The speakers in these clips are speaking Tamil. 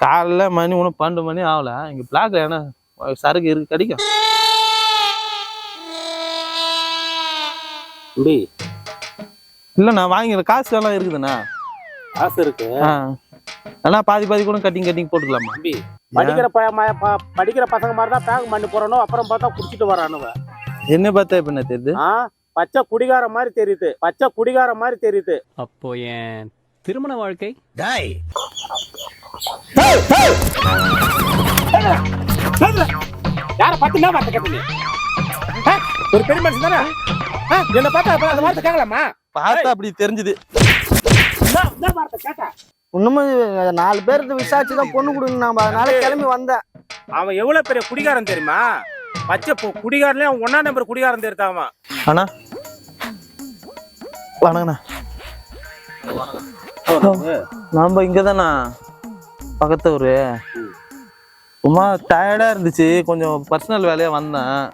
காலைல மணி ஒன்றும் பன்னெண்டு மணி ஆகல. இங்க பிளாக்ல என்ன? சரக்கு இருக்கு கிடைக்கும். தம்பி இல்ல நான் வாங்கிக்கிற காசு எல்லாம் இருக்குதுண்ணா. காசு இருக்கு. ஆ. எல்லாம் பாதி பாதி கூட கட்டிங் கட்டிங் போட்டுக்கலாமா? தம்பி படிக்கிற படிக்கிற பசங்க மாதிரி தான் பேங்க் பண்ணி போறணும் அப்புறம் பார்த்தா குடிச்சிட்டு வரானுவ என்ன பார்த்தா இப்ப என்ன தெரியுது? பச்சை குடிகார மாதிரி தெரியுது. பச்சை குடிகார மாதிரி தெரியுது. அப்போ என் திருமண வாழ்க்கை? யார பார்த்து என்ன வார்த்தை கேட்டீங்க? ஆ? ஒரு பெரிய மனுஷன் தானே? என்ன பார்த்தா அந்த வார்த்தை கேட்கலாமா? பார்த்தா அப்படி தெரிஞ்சுது. வார்த்தை கேட்டா? இன்னமும் நாலு பேருக்கு விசாரிச்சு தான் பொண்ணு கொடுங்க நான் அதனால கிளம்பி வந்தேன். அவன் எவ்வளவு பெரிய குடிகாரன் தெரியுமா? பச்சை குடிகாரன்லயே அவன் ஒன்னா நம்பர் குடிகாரன் அவன்? அண்ணா. வணக்கண்ணா நம்ம இங்க தானா பக்கத்து ஊரு சும்மா டயர்டா இருந்துச்சு. கொஞ்சம் பர்சனல் வேலையா வந்தேன்.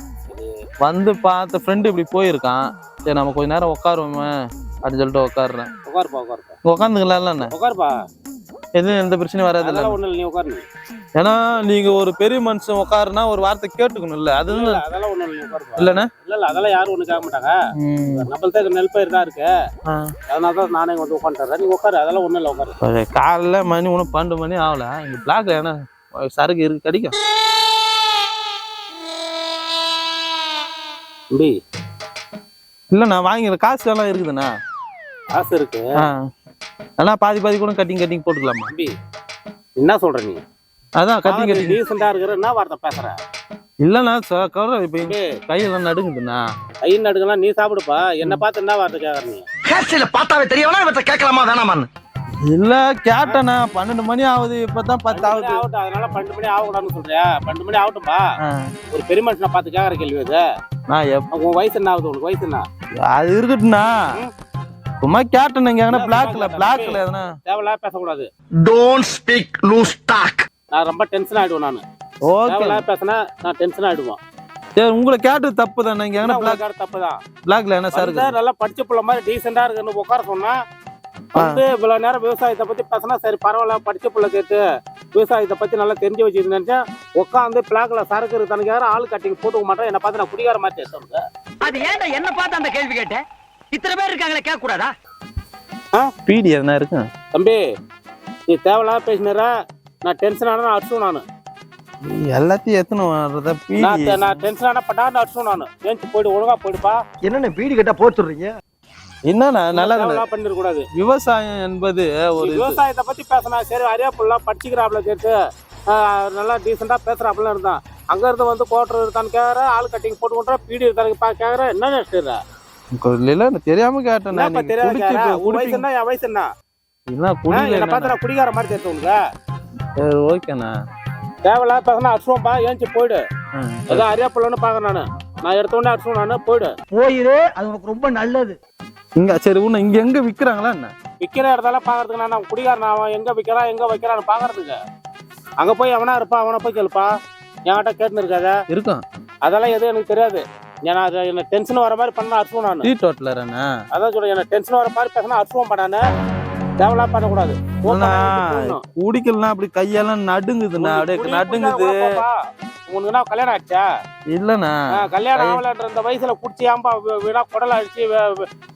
வந்து பார்த்த ஃப்ரெண்டு இப்படி போயிருக்கான். சரி நம்ம கொஞ்ச நேரம் உட்காருவோமே அப்படின்னு சொல்லிட்டு உட்காடுறேன் உட்காருப்பா உட்காருப்பா. உட்காந்துக்கலாம்ல உட்காருப்பா. எதுவும் எந்த பிரச்சனையும் வராது அதெல்லாம் ஒண்ணு இல்ல நீ உட்காரு. ஏன்னா நீங்க ஒரு பெரிய மனுஷன் உட்காருனா ஒரு வார்த்தை கேட்டுக்கணும்ல. அது இல்ல, அதெல்லாம் ஒண்ணு இல்ல நீ உட்காருப்பா. இல்லண்ணே? இல்ல இல்ல அதெல்லாம் யாரும் ஒண்ணு கேட்க மாட்டாங்க நம்மள்ட்ட நெல் பயிர் தான் இருக்கு. அதனால தான் நானே வந்து உட்காந்துறேன் நீ உட்காரு அதெல்லாம் ஒண்ணும் இல்ல உட்காரு காலைல மணி ஒன்றும் பன்னெண்டு மணி ஆகல. இங்க பிளாக்ல என்ன? சரக்கு இருக்கு கிடைக்கும் இல்ல நான் வாங்கிக்கிற காசு எல்லாம் இருக்குதுண்ணா. காசு இருக்கு. ஆ. எல்லாம் பாதி பாதி கூட கட்டிங் கட்டிங் போட்டுக்கலாமா? தம்பி என்ன சொல்ற நீ? அதான் கட்டிங் கட்டிங் டீசெண்டா இருக்கிற என்ன வார்த்தை பேசுற? இல்லண்ணா சார் கவலை இப்போ கையெல்லாம் நடுங்குதுண்ணா. கையின் நடுக்கலாம் நீ சாப்பிடுப்பா. என்ன பார்த்து என்ன வார்த்தை கேக்குற நீ? கேட்சியில பார்த்தாவே தெரியவனா இவற்றை கேட்கலாமா? வேணாமான்னு. இல்ல கேட்டேண்ணா. பன்னெண்டு மணி ஆகுது இப்பதான் பத்து ஆகுது ஆகட்டும். அதனால பன்னெண்டு மணி ஆகக்கூடாதுன்னு சொல்றியா? பன்னெண்டு மணி ஆகட்டும்பா. ஒரு பெரிய மனுஷனை பார்த்து கேக்குற கேள்வி அது. நான் உன் வயசு என்ன ஆகுது? உனக்கு வயசு என்ன? அது இருக்கட்டும்ண்ணா. சும்மா கேட்டேன் இங்க என்ன பிளாக்ல பிளாக்ல கேட்டேன்? எதனா? தேவையில்லாம பேசக்கூடாது. டோன்ட் ஸ்பீக் லூஸ் டாக் நான் ரொம்ப டென்ஷன் ஆயிடுவேன் நான். ஓகே தேவையில்லாம பேசினா நான் டென்ஷன் ஆயிடுவேன். சரி உங்களை கேட்டது தப்பு தானே இங்க எங்கன்னா பிளாக் தப்பு தான் பிளாக்ல என்ன சார் வந்து நல்லா படிச்ச புள்ள மாதிரி டீசெண்டா இருக்குன்னு உட்கார சொன்னா வந்து இவ்வளவு நேரம் விவசாயத்தை பத்தி பேசினா சரி பரவாயில்ல படிச்ச புள்ள கேட்டு விவசாயத்தை பத்தி நல்லா தெரிஞ்சு வச்சிருந்து நினைச்சேன் உட்காந்து பிளாக்ல சரக்கு இருக்கு தனக்கு ஆள் கட்டிங் போட்டுக்க மாட்டேன். என்ன பார்த்து நான் குடிகார மாதிரி சொல்லுங்க அது ஏன்டா என்ன பார்த்து அந்த கேள்வி கேட்ட? இத்தனை பேர் இருக்காங்களே கேட்க கூடாதா பீடி எதனா இருக்கு? தம்பி நீ தேவையில்லாம பேசினற நான் டென்ஷன் ஆனா அடிச்சும் நான். எல்லாத்தையும் எத்தனை வர்றத பீடி? நான் தெ- நான் டென்ஷன் ஆனா பட்டாண்டு அடிச்சும் நான். ஏஞ்சி போயிடு ஒழுங்கா போயிடுப்பா. என்னென்ன பீடி கட்டா போச்சுடுறீங்க என்னண்ணா நல்லா தேவையில்லாம பண்ணிட கூடாது விவசாயம் என்பது ஒரு விவசாயத்தை பத்தி பேசினா சரி அரியா புள்ள படிச்சுக்கிறாப்ல கேட்டு ஆஹ், நல்லா டீசெண்டா பேசுறாப்புல இருந்தான். அங்க இருந்து வந்து கோட்டர் இருக்கான்னு கேக்குற ஆள் கட்டிங் போட்டு கொண்டு பீடி இருக்கான்னு கேக்குற என்ன நினைச்சுற இல்ல நான் தெரியாம கேட்டேன் கேக்குற? உன் வயசு என்ன என் வயசு என்ன என்ன குடிக்கல என்னை பார்த்து நான் குடிகார மாதிரி தெரிஞ்சு சரி ஓகேண்ணா தேவையில்லாம பேசினா அடிச்சுவோம்பா ஏஞ்சி போயிடு. ஏதோ அரியா புள்ளன்னு பாக்குறேன் நானு. நான் எடுத்த உடனே அடிச்சுவோம் நானு போயிடு. போயிரு அது உனக்கு ரொம்ப நல்லது. இங்க சரி உன்னை இங்க எங்க விக்கிறாங்களா என்ன? விக்கிற இடத்துல பாக்குறதுக்கு நான் குடிகாரன்? அவன் எங்க விக்கிறான் எங்க வைக்கிறான்னு பாக்குறதுக்கு அங்க போய் அவனா இருப்பான் அவனை போய் கேளுப்பா. என்கிட்ட கேட்டுன்னு இருக்காத. இருக்கும் அதெல்லாம் எதுவும் எனக்கு தெரியாது. ஏன்னா அது என்ன டென்ஷன் வர மாதிரி பண்ணா அடிச்சுவோம் நான். டீ டோட்டலர் அதான் சொல்றேன் என்ன டென்ஷன் வர மாதிரி பேசினா அடிச்சுவோம் பண்ணானு தேவையில்லாம் பண்ணக்கூடாது. குடிக்கலாம் அப்படி கையெல்லாம் நடுங்குதுண்ணா அப்படியே நடுங்குது. உனக்கு என்ன கல்யாணம் ஆயிடுச்சா? இல்லண்ணா. கல்யாணம் ஆகலன்ற இந்த வயசுல குடிச்சு ஏன்பா வீ- வீணா குடல அடிச்சு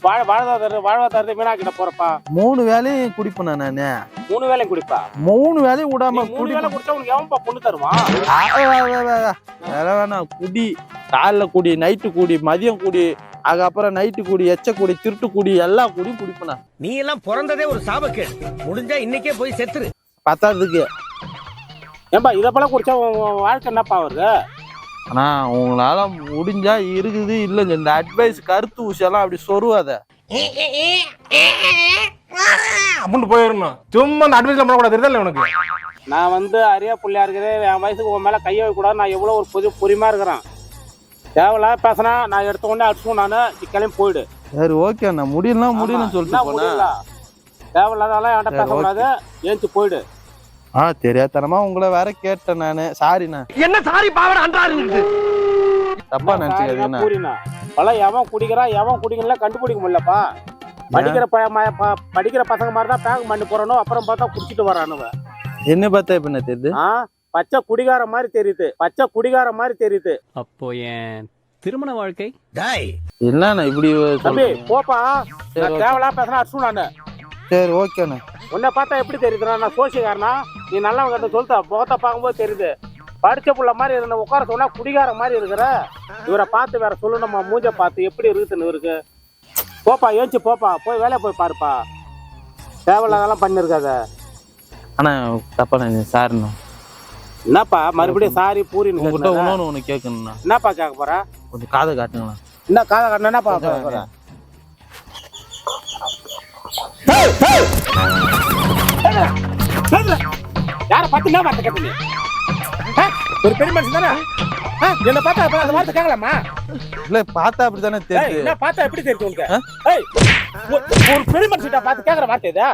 வாழ வாழ்வாதார வாழ்வாதாரத்தை வீணாக்கிட்ட போறப்பா? மூணு வேலையும் குடிப்பேண்ணா நானு. மூணு வேலையும் குடிப்பா? மூணு வேலையும் விடாம மூணு வேலை குடிச்சா உனக்கு எவன்பா பொண்ணு தருவான் வேணாம் குடி. காலைல குடி நைட்டு குடி மதியம் குடி அதுக்கப்புறம் நைட்டு குடி எச்ச குடி திருட்டு குடி எல்லாம் குடி குடிப்பேண்ணா நீ எல்லாம் பிறந்ததே ஒரு சாபக்கேடு. முடிஞ்சா இன்னைக்கே போய் செத்துரு. பத்தாததுக்கு. ஏன்பா இதை போல குடிச்சா உன் வாழ்க்கை என்னப்பா வருது? ஆனா உங்களால முடிஞ்சா இருக்குது இல்ல இந்த அட்வைஸ் கருத்து ஊசியெல்லாம் அப்படி சொருவாத அப்படின்னு போயிடணும் சும்மா அந்த அட்வைஸ்ல பண்ணக்கூடாது தெரியுதா உனக்கு? நான் வந்து அரியா புள்ளையா இருக்கிறேன். என் வயசுக்கு உன் மேல கையை வைக்க கூடாது நான் எவ்வளவு ஒரு பொது பொறுமையா இருக்கிறேன். தேவையில்லாம பேசினா நான் எடுத்த உடனே அடிச்சுவோம் நானு. கிளம்பி போயிடு. சரி ஓகே அண்ணா. முடியலாம் முடியலன்னு ஆமா, சொல்லிட்டு போனேன். முடியல? தேவையில்லாதெல்லாம் என்கிட்ட பேசக்கூடாது ஏஞ்சி போயிடு. ஆ தெரியாதனமா உங்களை வேற கேட்டேன் நானு. சாரிண்ணா என்ன சாரி பாவன அன்றாரு தப்பா நினைச்சுக்காதீங்கண்ணா பல எவன் குடிக்கிறான் எவன் குடிக்கல கண்டுபிடிக்க முடியலப்பா. படிக்கிற படிக்கிற பசங்க மாதிரி தான் பேங்க் பண்ணி போறணும் அப்புறம் பார்த்தா குடிச்சிட்டு வரானுவ என்ன பார்த்தா இப்ப என்ன தெரியுது? ஆ? பச்சை குடிகார மாதிரி தெரியுது. பச்சை குடிகார மாதிரி தெரியுது. அப்போ என் திருமண வாழ்க்கை? என்னண்ணா இப்படி தம்பி? போப்பா நான். தேவையில்லாம் பேசுனா அடிச்சு நானு. சரி ஓகேண்ணா. உன்னை பார்த்தா எப்படி தெரியுதுண்ணா நான் சோசியக்காரனா? நீ நல்லவன் கிட்ட சொல்லிட்ட முகத்தை பார்க்கும்போது தெரியுது. படிச்ச புள்ள மாதிரி இருந்த உட்கார சொன்னா குடிகார மாதிரி இருக்கிற. இவரை பார்த்து வேற சொல்லணுமா மூஞ்ச பார்த்து எப்படி இருக்குதுன்னு இவருக்கு? போப்பா ஏஞ்சி போப்பா போய் வேலையை போய் பாருப்பா. தேவையில்லாதெல்லாம் பண்ணிருக்காத. அண்ணா தப்பா சாரிண்ணா. என்னப்பா மறுபடியும் சாரி பூரின்னு உங்ககிட்ட. இன்னொன்று ஒன்று கேட்கணுண்ணா என்னப்பா கேட்க போற? கொஞ்சம் காதை காட்டுங்களா என்ன காதை கட்டணும் என்னப்பா கேட்க போற? யாரை பார்த்து என்ன வார்த்தை கேட்ட நீ ஆ? ஒரு பெரிய மனுஷன் தானே? என்னை பார்த்தா அப்ப அந்த வார்த்தை கேட்கலாமா? இல்ல பார்த்தா அப்படி தானே என்ன பார்த்தா எப்படி? ஏய், ஒரு பெரிய மனுஷன் பார்த்து கேட்கற வார்த்தை இதா?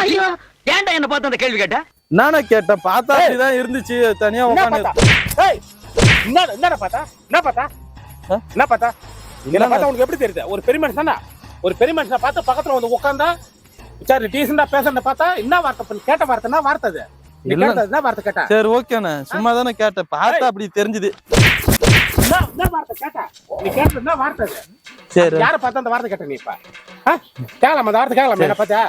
ஐயோ ஏன்டா என்ன பார்த்து அந்த கேள்வி கேட்ட? நானே கேட்டேன்? பார்த்தா அப்படிதான் இருந்துச்சு. தனியா உட்காந்து ஏய் என்ன என்ன பார்த்தா? என்ன பார்த்தா? என்ன பார்த்தா? என்ன. பார்த்தா உனக்கு எப்படி தெரியுது? ஒரு பெரிய மனுஷன் தானே ஒரு பெரிய மனுஷனை பார்த்து பக்கத்துல வந்து உட்காந்தா சரி டீசெண்டா பேசுறத பார்த்தா என்ன வார்த்தை? கேட்ட வார்த்தை என்ன வார்த்தை அது? என்ன வார்த்தை கேட்ட? சரி ஓகேண்ணா. சும்மா தானே கேட்டேன். பார்த்தா அப்படி தெரிஞ்சுது. என்ன வார்த்தை கேட்ட? நீ கேட்டது என்ன வார்த்தை அது? சரி. யாரை பார்த்து அந்த வார்த்தை கேட்ட நீ இப்ப? கேட்கலாமா அந்த வார்த்தை கேட்கலாமா என்ன பார்த்தா.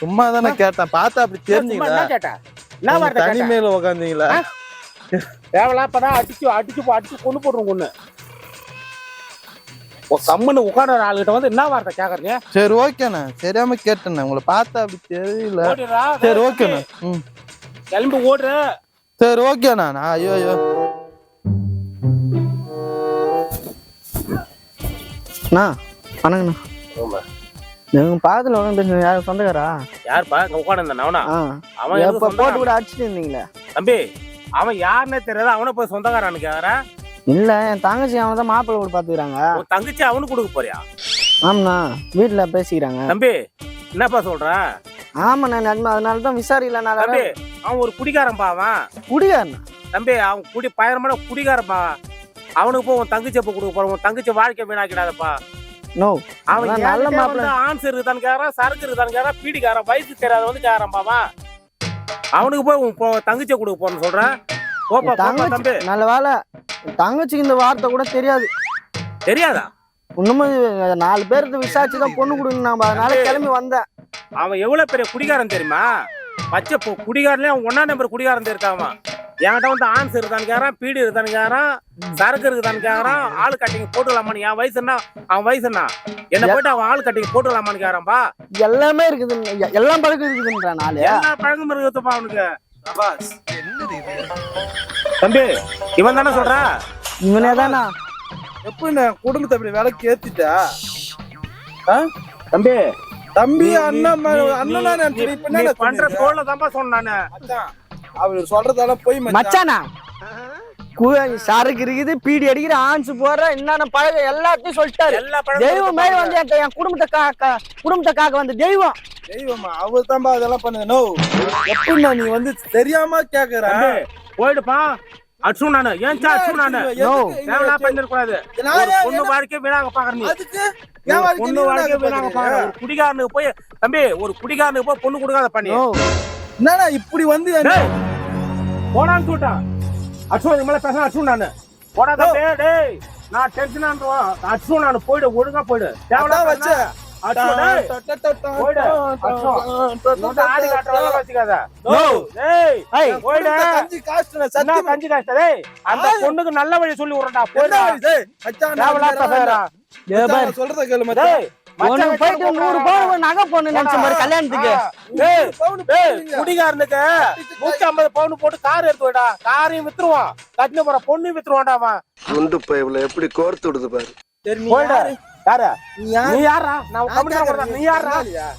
சும்மா தானே கேட்டேன். பார்த்தா அப்படி சும்மா தெரிஞ்சுங்களா தனிமையில உட்காந்தீங்களா ஆ? தேவலா இப்பதான் அடிச்சு அடிச்சு அடிச்சு கொண்டு போடுறோம் கொண்டு கம்முன்னு உட்கார ஆளுகிட்ட வந்து என்ன வார்த்தை கேக்குறீங்க? சரி ஓகேண்ணா தெரியாம கேட்டேண்ணா உங்களை பார்த்தா அப்படி தெரியல. சரி ஓகேண்ணா ம். கிளம்பி ஓடுற சரி ஓகேண்ணா நான் ஐயோ ஐயோ. அண்ணா வணக்கண்ணா எங்க பாத்துல உட்காந்து பேசுங்க யாரும் சொந்தக்காரா யாருப்பா? இங்க உட்காந்து அவனா? அவன் எப்ப போட்டு? கூட அடிச்சுட்டு இருந்தீங்களே? தம்பி அவன் யாருன்னே தெரியாது அவனை போய் சொந்தக்காரனு கேக்குறேன் இல்ல என் தங்கச்சி அவன் தான் மாப்பிள்ளை கூட பாத்துக்கிறாங்க தங்கச்சி அவனுக்கு கொடுக்க போறியா? ஆமாண்ணா வீட்டுல பேசிக்கிறாங்க. தம்பி என்னப்பா சொல்ற? ஆமாண்ணா நன்மை அதனால தான் விசாரிக்கல தம்பி அவன் ஒரு குடிகாரன்பா அவன். குடிகாரண்ணா தம்பி அவன் குடி பயங்கரமான குடிகாரன்பா அவனுக்கு போய் உன் தங்கச்சி எப்ப கொடுக்க போற? உன் தங்கச்சி வாழ்க்கை வீணாக்கிடாதப்பா. நோ அவன் நல்ல மாப்பிள்ளை. ஆன்சர் இருக்குதான்னு கேக்குறான் சரக்கு இருக்குதான்னு கேக்குறான் பீடிக்காரன் வயசு தெரியாத வந்து கேக்குறான் அவன் அவனுக்கு போய் தங்கச்சியை கொடுக்க போறேன்னு சொல்றேன் போப்பா போப்பா தம்பி. நல்ல வேலை தங்கச்சிக்கு இந்த வார்த்தை கூட தெரியாது. தெரியாதா? இன்னமும் இது நாலு பேருக்கு விசாரிச்சு தான் பொண்ணு கொடுங்க நம்ம அதனால கிளம்பி வந்தேன். அவன் எவ்வளவு பெரிய குடிகாரன் தெரியுமா? பச்சை குடிகாரன்லயே அவன் ஒன்னா நம்பர் குடிகாரன் இருக்கான் அவன்? என்கிட்ட வந்து ஆன்ஸ் இருக்கான்னு கேக்குறான் பீடி இருக்கான்னு கேக்குறான் சரக்கு இருக்குதான்னு கேக்குறான் ஆளு கட்டிங் போட்டுக்கலாமான்னு என் வயசு என்ன? அவன் வயசு என்ன? என்ன போயிட்டு அவன் ஆளு கட்டிங் போட்டுக்கலாமான்னு கேக்குறான்பா எல்லாமே இருக்குது எல்லாம் பழக்கம் இருக்குதுன்ற நாளு. எல்லா பழக்கமும் இருக்குதுப்பா அவனுக்கு. தம்பி இவன் தானே சொல்ற? இவனே தானா? எப்படி குடும்பத்தை அப்படி வேலைக்கு ஏத்திட்டா? தம்பி. தம்பி அண்ணன் அண்ணனா பண்ற தோல்ல தான்ப்பா சொன்னேன் நானு. அவர் சொல்றதெல்லாம் போய் மச்சானா. சரக்கு இருக்குது பீடி அடிக்கிற ஆன்ஸ் போடுற என்னென்ன பழகம் எல்லாத்தையும் சொல்லிட்டாரு. எல்லா தெய்வம் பழக்கமும் வந்து என் குடும்பத்தை காக்க குடும்பத்தை காக்க வந்த தெய்வம். தெய்வமா? அவர் தான்பா அதெல்லாம் பண்ணுது. நோ எப்படிண்ணா நீ வந்து தெரியாம கேக்குற? போயிடுப்பா. அடிச்சு நானு. ஏன் அடிச்சு நானு? No. தேவையா பண்ணிருக்கூடாது நான் ஒரு ஏன் பொண்ணு வாழ்க்கை வீணாக பாக்குற நீ. அதுக்கு? ஒரு ஏன் வாழ்க்கை பொண்ணு வாழ்க்கை வீணாக பாக்குற பாக்குற? ஒரு குடிகாரனுக்கு போய் தம்பி ஒரு குடிகாரனுக்கு போய் பொண்ணு கொடுக்காத பண்ணி. என்னடா இப்படி வந்து போடான்னு சொல்லிட்டான் அடிச்சு இது மேல பேச அடிச்சு நானு. போடா தம்பி டேய் நான் டென்ஷன் ஆண்டுவான் அடிச்சு நானு போயிடு ஒழுங்கா போயிடு. வச்ச. சொல்லி. நான் சொல்றத கேளு உனக்கு மச்சான் போயிட்டு நூறு பவுன் நகை பொண்ணு நினைச்ச மாதிரி கல்யாணத்துக்கு. குடிகாரனுக்கு நூத்தி ஐம்பது பவுன் போட்டு கார் எடுத்து விடா. காரையும் வித்துருவான். கட்டின போற பொண்ணையும் வித்துருவான்டா அவன். குண்டு பைப்ல எப்படி கோர்த்து விடுது பாரு. போயிடு. யாரு? நீ யாரு? நீ யாரா? நான் கொடுத்தா நீ யாரா?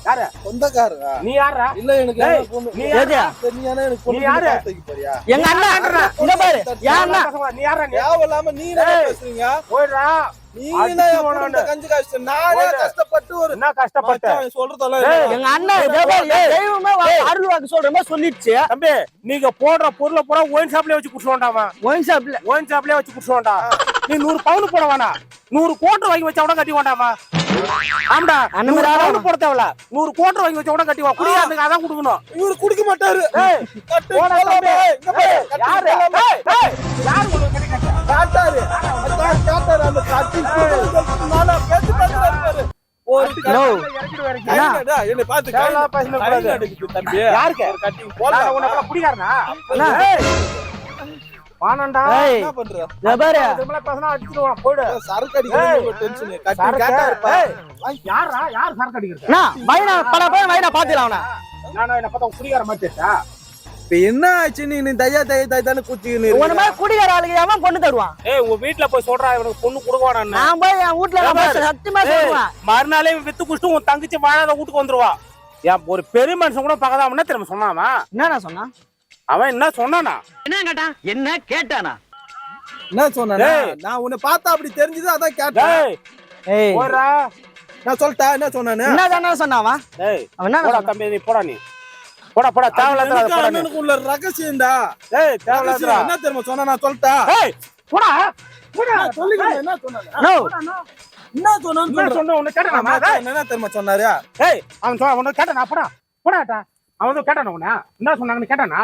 யாரு? சொந்தக்காரரா? நீ யாரா? இல்ல எனக்கு டேய், யாரோ பொண்ணு- நீ யாரோ? எனக்கு பொண்ணு? எங்க அண்ணன் இங்க பாரு. நீ யாரா? நீ தேவையில்லாம நீ. பேசுறீங்க? போயிடுறா நீங்க போடுற பொருளை பூரா ஒயின் ஷாப்லயே வச்சு குடிச்சுவான்டா அவன். ஒயின் ஷாப்ல ஒயின் ஷாப்லயே வச்சு குடிச்சுவான்டா நீ நூறு பவுன் போட வேணாம். நூறு கோட்டு வாங்கி வச்சா கூட கட்டி வேண்டாமா ஆமாடா அந்த ஆளா பவுன் போட தேவையில்ல நூறு கோட்டர் வாங்கி வச்ச உடனே கட்டி வா குடியாரனுக்கு அதான் கொடுக்கணும். இவரு குடிக்க மாட்டாரு. ஏய், போடா தம்பி. யாரு? யாரு உங்களுக்கு கட்டி கட்ட? காட்டாரு. அதான் காட்டாரு அந்த கட்டி. நானா அடிக்குது தம்பி. யாருக்கு? கட்டி போல குடிகாரனா? அண்ணா. வானண்டா. என்ன பண்ற பேசினா அடிச்சிடுவான். சரக்கு டென்ஷன் கட்டி? யார் சரக்கு வைனா போய் வைனா அவனை நானா என்னை பார்த்தா குடிகார தெரியுதா? இப்ப என்ன ஆச்சு நீ நீ தையா தைய தை தானே குத்திக்கின்னு உன இருக்க? மாதிரி குடிகார ஆளுக்கு எவன் பொண்ணு தருவான் ஏய், உங்க வீட்டுல போய் சொல்றா இவனுக்கு பொண்ணு கொடுக்குவானான்னு. நான் போய் என் பாரு. சத்தியமா சொல்லுவேன் மறுநாளே வித்து குடிச்சிட்டு உன் தங்கச்சி வாழாத வீட்டுக்கு வந்துருவா ஏன் ஒரு பெரிய மனுஷன் கூட பக்கதாமன்னா திரும்ப சொன்னான் அவன். என்னண்ணா சொன்னா அவன் என்ன சொன்னானா? என்ன கேட்டான் என்ன கேட்டானா? என்ன சொன்னா டேய். நான் உன்னை பார்த்தா அப்படி தெரிஞ்சது அதான் கேட்டேன். டேய். ஏய். போடா. நான் சொல்லிட்டா என்ன சொன்னானு? என்ன தானே சொன்னாவா? டேய். அவன் என்ன போடா சொன்னான்? தம்பி நீ போடா நீ. போடா போடா எனக்கு போடா அண்ணனுக்கு உள்ள ரகசியம்டா? டேய் ரகசியம். தேவையில்லாத என்ன தெரியுமா சொன்னா நான் சொல்லிட்டா. டேய் போடா. போடா. சொல்லிக்கிறேன் என்ன சொன்னானு? நோ என்ன சொன்னான்னு என்ன. சொன்ன உன்னை கேட்டானா என்ன தெரியுமா சொன்னாரு? ஏய் அவன் சொன்ன உன்னை கேட்டானா? போடா. போடாட்டா அவன் கேட்டானா உன்னை? என்ன சொன்னாங்கன்னு கேட்டானா?